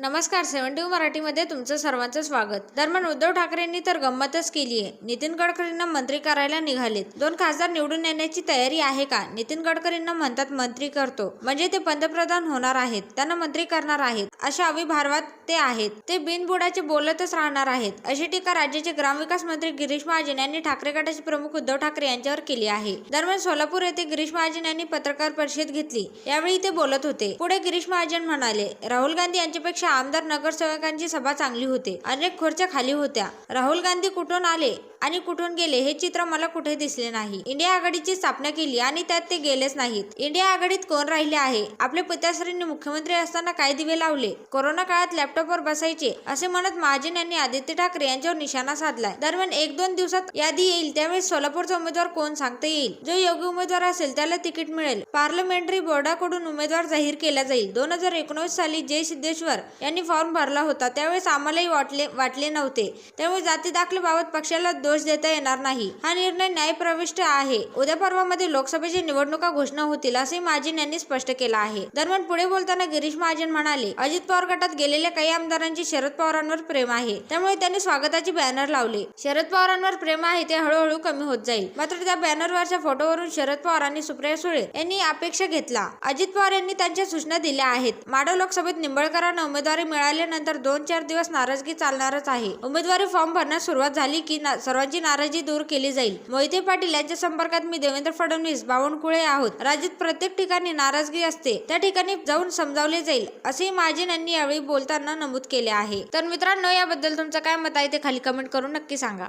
नमस्कार सेव्हन्टी मराठीमध्ये तुमचं सर्वांचं स्वागत. दरम्यान उद्धव ठाकरेंनी तर गंमतच केली आहे. नितीन गडकरींना मंत्री करायला निघालेत. दोन खासदार निवडून येण्याची तयारी आहे का? नितीन गडकरींना म्हणतात मंत्री करतो. म्हणजे ते पंतप्रधान होणार आहेत. त्यांना मंत्री करणार आहेत. अशा अविभार्वात ते आहेत. ते बिनबुडाचे बोलतच राहणार आहेत. अशी टीका राज्याचे ग्रामविकास मंत्री गिरीश महाजन यांनी ठाकरे गटाचे प्रमुख उद्धव ठाकरे यांच्यावर केली आहे. दरम्यान सोलापूर येथे गिरीश महाजन यांनी पत्रकार परिषद घेतली. यावेळी ते बोलत होते. पुढे गिरीश महाजन म्हणाले राहुल गांधी यांच्यापेक्षा आमदार नगरसेवकांची सभा चांगली होते. अनेक खुर्च्या खाली होत्या. राहुल गांधी कुठून आले आणि कुठून गेले हे चित्र मला कुठे दिसले नाही. इंडिया आघाडीची स्थापना केली आणि त्यात ते गेलेच नाहीत. इंडिया आघाडीत कोण राहिले आहे? आपल्या पिताश्रींनी मुख्यमंत्री असताना काय दिवे लावले? कोरोना काळात लॅपटॉपवर बसायचे असे म्हणत महाजन यांनी आदित्य ठाकरे यांच्यावर निशाणा साधलाय. दरम्यान एक दोन दिवसात यादी येईल त्यावेळी सोलापूरचा उमेदवार कोण सांगता येईल? जो योग्य उमेदवार असेल त्याला तिकीट मिळेल. पार्लमेंटरी बोर्डाकडून उमेदवार जाहीर केला जाईल. दोन हजार एकोणीस साली जय सिद्धेश्वर यांनी फॉर्म भरला होता. त्यावेळेस आम्हालाही वाटले वाटले नव्हते. त्यामुळे जाती दाखल्याबाबत पक्षाला दोष देता येणार नाही. हा निर्णय न्यायप्रविष्ट आहे. उद्या पर्वामध्ये लोकसभेची निवडणुका घोषणा होतील असे महाजन यांनी स्पष्ट केलं आहे. दरम्यान पुढे बोलताना गिरीश महाजन म्हणाले अजित पवार गटात गेलेल्या काही आमदारांची शरद पवारांवर प्रेम आहे. त्यामुळे त्यांनी स्वागताचे बॅनर लावले. शरद पवारांवर प्रेम आहे ते हळूहळू कमी होत जाईल. मात्र त्या बॅनरवरच्या फोटोवरून शरद पवार आणि सुप्रिया सुळे यांनी अपेक्षा घेतला. अजित पवार यांनी त्यांच्या सूचना दिल्या आहेत. माडा लोकसभेत निंबळकरांना उमेदवार मिळाल्यानंतर दोन चार दिवस नाराजगी चालणारच आहे. उमेदवारी फॉर्म भरण्यास सुरुवात झाली की ना- सर्वांची नाराजी दूर केली जाईल. मोहिते पाटील यांच्या संपर्कात मी देवेंद्र फडणवीस बावनकुळे आहोत. राज्यात प्रत्येक ठिकाणी नाराजगी असते. त्या ठिकाणी जाऊन समजावले जाईल असेही महाजन यांनी यावेळी बोलताना नमूद केले आहे. तर मित्रांनो याबद्दल तुमचं काय मत आहे ते खाली कमेंट करून नक्की सांगा.